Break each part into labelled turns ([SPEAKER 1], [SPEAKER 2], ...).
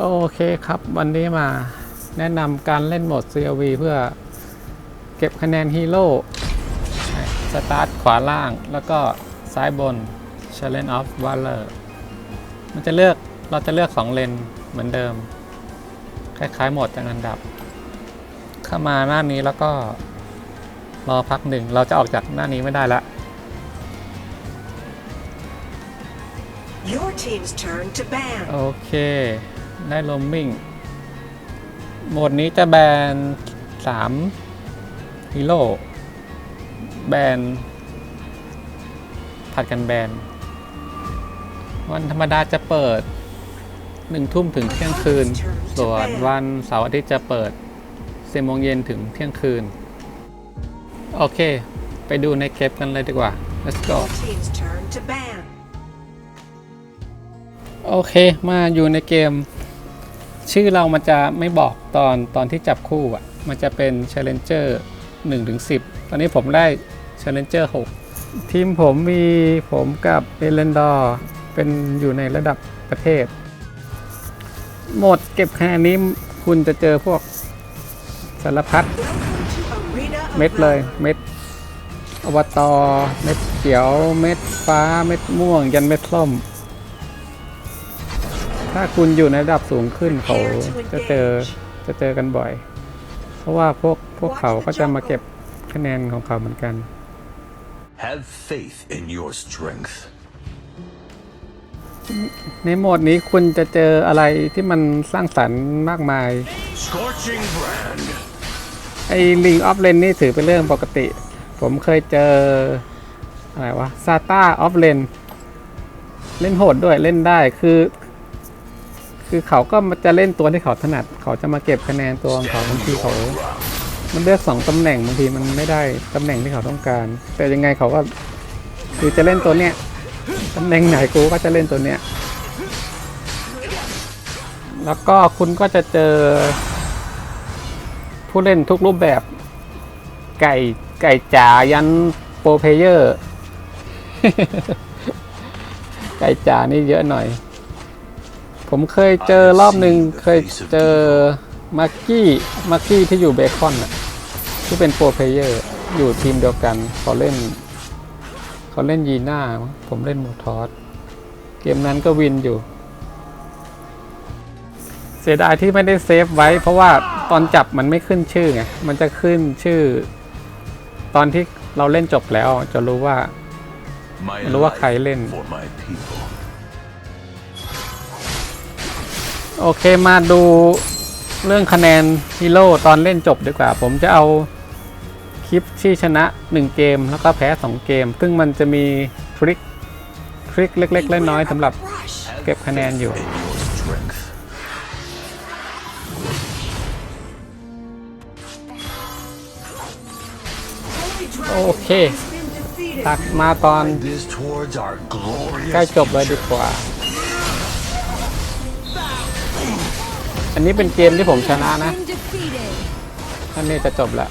[SPEAKER 1] โอเคครับ วันนี้มาแนะนำการเล่นโหมด CLV เพื่อเก็บคะแนนฮีโร่สตาร์ทขวาล่าง แล้วก็ซ้ายบน Challenge of Valor มันจะเลือกเราจะเลือก 2 เลนเหมือนเดิม คล้ายๆโหมดจังอันดับ เข้ามาหน้านี้แล้วก็รอพักหนึ่ง เราจะออกจากหน้านี้ไม่ได้ละ
[SPEAKER 2] Your team's turn to ban.
[SPEAKER 1] โอเค ได้ลมมิ่ง โหมดนี้จะแบน3ฮีโร่แบนผัดกันแบน วันธรรมดาจะเปิดหนึ่งทุ่มถึงเที่ยงคืน ส่วนวันเสาร์อาทิตย์จะเปิดสิโมงเย็นถึงเที่ยงคืน โอเค ไปดูในเก็บกันเลยดีกว่า let's go
[SPEAKER 2] Your team's turn to ban.
[SPEAKER 1] โอเค มาอยู่ในเกม ชื่อเรามันจะไม่บอกตอนตอนที่จับคู่อะ มันจะเป็น Challenger 1ถึง10 ตอนนี้ผมได้ Challenger 6 ทีมผมมีผมกับเอเลนดอร์เป็นอยู่ในระดับประเทศ หมดเก็บคะแนนนี้คุณจะเจอพวกสารพัดเม็ดเลยเม็ดอวตารเม็ดเขียว เม็ดฟ้า เม็ดม่วง ยันเม็ดส้ม ถ้าคุณอยู่ในระดับสูงขึ้นเขาจะเจอจะเจอกันบ่อย เพราะว่าพวกพวกเขาก็จะมาเก็บคะแนนของเขาเหมือนกัน
[SPEAKER 3] Have faith in your strength.
[SPEAKER 1] ในโหมดนี้คุณจะเจออะไรที่มันสร้างสรรค์มากมาย
[SPEAKER 3] Scorching brand.
[SPEAKER 1] ไอ้ลิงออฟเลนนี่ถือเป็นเรื่องปกติ ผมเคยเจอ อะไรวะซาตาออฟเลนเล่นโหดด้วยเล่นได้คือ คือเขาก็จะเล่นตัวที่เขาถนัด เขาจะมาเก็บคะแนนตัวของเขาบางทีเขา มันเลือกสองตำแหน่งบางทีมันไม่ได้ตำแหน่งที่เขาต้องการ แต่ยังไงเขาก็คือจะเล่นตัวเนี้ยตำแหน่งไหนกูก็จะเล่นตัวเนี้ย แล้วก็คุณก็จะเจอ ผู้เล่นทุกรูปแบบ ไก่ไก่จ๋ายันโปรเพเยอร์ ไก่จ๋านี่เยอะหน่อย ผมเคยเจอรอบหนึ่งเคยเจอมาร์กี้มาร์กี้ที่อยู่เบคอนน่ะที่เป็นโปรเพลเยอร์อยู่ทีมเดียวกันเขาเล่นเขาเล่นยีน่าผมเล่นมูทอสเกมนั้นก็วินอยู่ เสียดายที่ไม่ได้เซฟไว้ เพราะว่าตอนจับมันไม่ขึ้นชื่อไงมันจะขึ้นชื่อ ตอนที่เราเล่นจบแล้วจะรู้ว่ารู้ว่าใครเล่น โอเคมาดูเรื่องคะแนนฮีโร่ตอนเล่นจบดีกว่า ผมจะเอาคลิปที่ชนะ 1 เกมแล้วก็แพ้ 2 เกม ซึ่งมันจะมีทริคทริคเล็กๆเล่น้อยสำหรับเก็บคะแนนอยู่
[SPEAKER 3] In your strength.
[SPEAKER 2] Holy Dragon
[SPEAKER 1] Okay.
[SPEAKER 2] has been defeated.
[SPEAKER 1] ตัดมาตอนใกล้จบเลยดีกว่า อันนี้เป็นเกมที่ผมชนะนะอันนี้จะจบแล้ว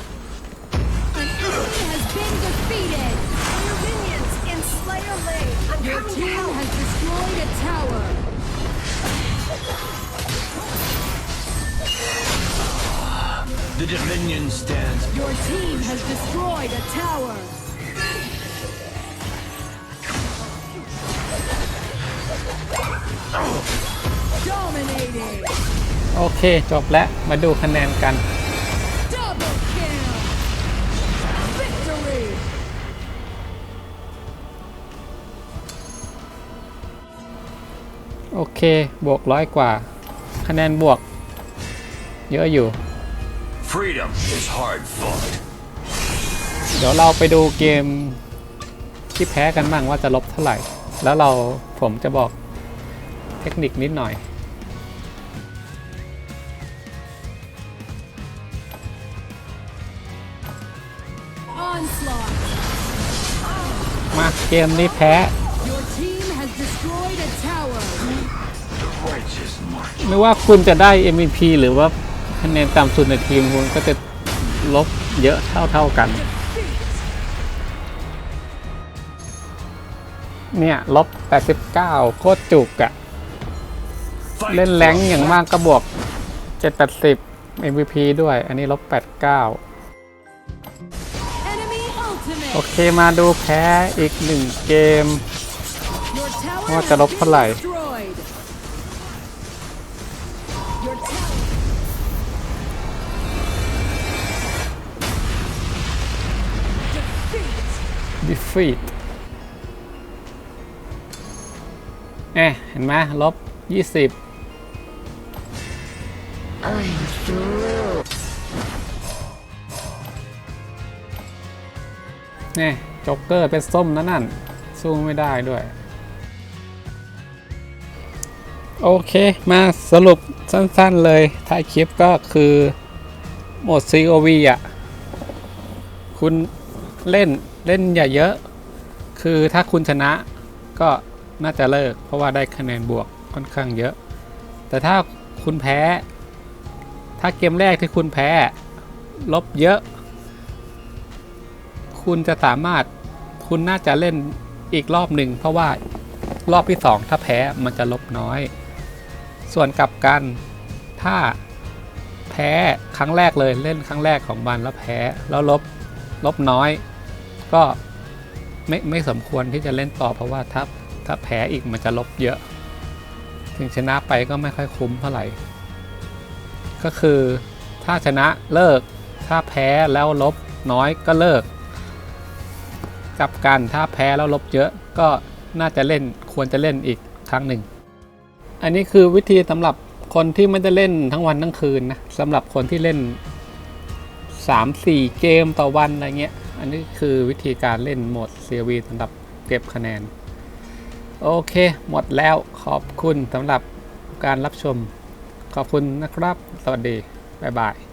[SPEAKER 4] Dominating!
[SPEAKER 1] โอเค จบแล้ว มาดูคะแนนกัน โอเค บวกร้อยกว่า คะแนนบวก เยอะอยู่
[SPEAKER 3] Freedom is hard fought.
[SPEAKER 1] เดี๋ยวเราไปดูเกมที่แพ้กันบ้างว่าจะลบเท่าไหร่ แล้วเราผมจะบอกเทคนิคนิดหน่อย มาเกมนี้แพ้
[SPEAKER 4] Your team has destroyed a tower.
[SPEAKER 3] Righteous march.
[SPEAKER 1] ไม่ว่าคุณจะได้ MVP หรือว่าคะแนนต่ำสุดในทีมคุณก็จะลบเยอะเท่าๆกัน เนี่ยลบ 89 โคตรจุกอะ
[SPEAKER 3] Fight
[SPEAKER 1] เล่นแรงค์
[SPEAKER 3] for
[SPEAKER 1] อย่างมากก็บวก 780 MVP ด้วย อันนี้ลบ 89
[SPEAKER 4] Enemy ultimate.
[SPEAKER 1] โอเคมาดูแพ้อีกหนึ่งเกม
[SPEAKER 4] Your tower
[SPEAKER 1] ว่าจะลบ
[SPEAKER 4] has
[SPEAKER 1] เท่าไหร่
[SPEAKER 4] been destroyed. Your tower.
[SPEAKER 1] defeat เอ๊ะเห็นไหมลบ 20 นี่จ็อกเกอร์เป็นส้มนั่นนั่นสู้ไม่ได้ด้วย โอเค มาสรุปสั้นๆเลยท้ายคลิปก็คือโหมด COV อะ คุณเล่นเล่นอย่าเยอะ คือถ้าคุณชนะก็น่าจะเลิก เพราะว่าได้คะแนนบวกค่อนข้างเยอะ แต่ถ้าคุณแพ้ ถ้าเกมแรกที่คุณแพ้ ลบเยอะ คุณจะสามารถคุณน่าจะเล่นอีกรอบหนึ่งเพราะว่ารอบที่สองถ้าแพ้มันจะลบน้อย ส่วนกลับกันถ้าแพ้ครั้งแรกเลยเล่นครั้งแรกของมันแล้วแพ้แล้วลบลบน้อย ก็ไม่ไม่สมควรที่จะเล่นต่อเพราะว่าถ้าถ้าแพ้อีกมันจะลบเยอะ ถึงชนะไปก็ไม่ค่อยคุ้มเท่าไหร่ ก็คือถ้าชนะเลิก ถ้าแพ้แล้วลบน้อยก็เลิก กลับกันถ้าแพ้แล้วลบเยอะก็น่าจะเล่นควรจะเล่นอีกครั้งหนึ่ง อันนี้คือวิธีสำหรับคนที่ไม่ได้เล่นทั้งวันทั้งคืนนะสำหรับคนที่เล่น 3-4 เกมต่อวันอะไรเงี้ย อันนี้คือวิธีการเล่นโหมด CV สำหรับเก็บคะแนน โอเค หมดแล้วขอบคุณสำหรับการรับชม ขอบคุณนะครับ สวัสดี บ๊ายบาย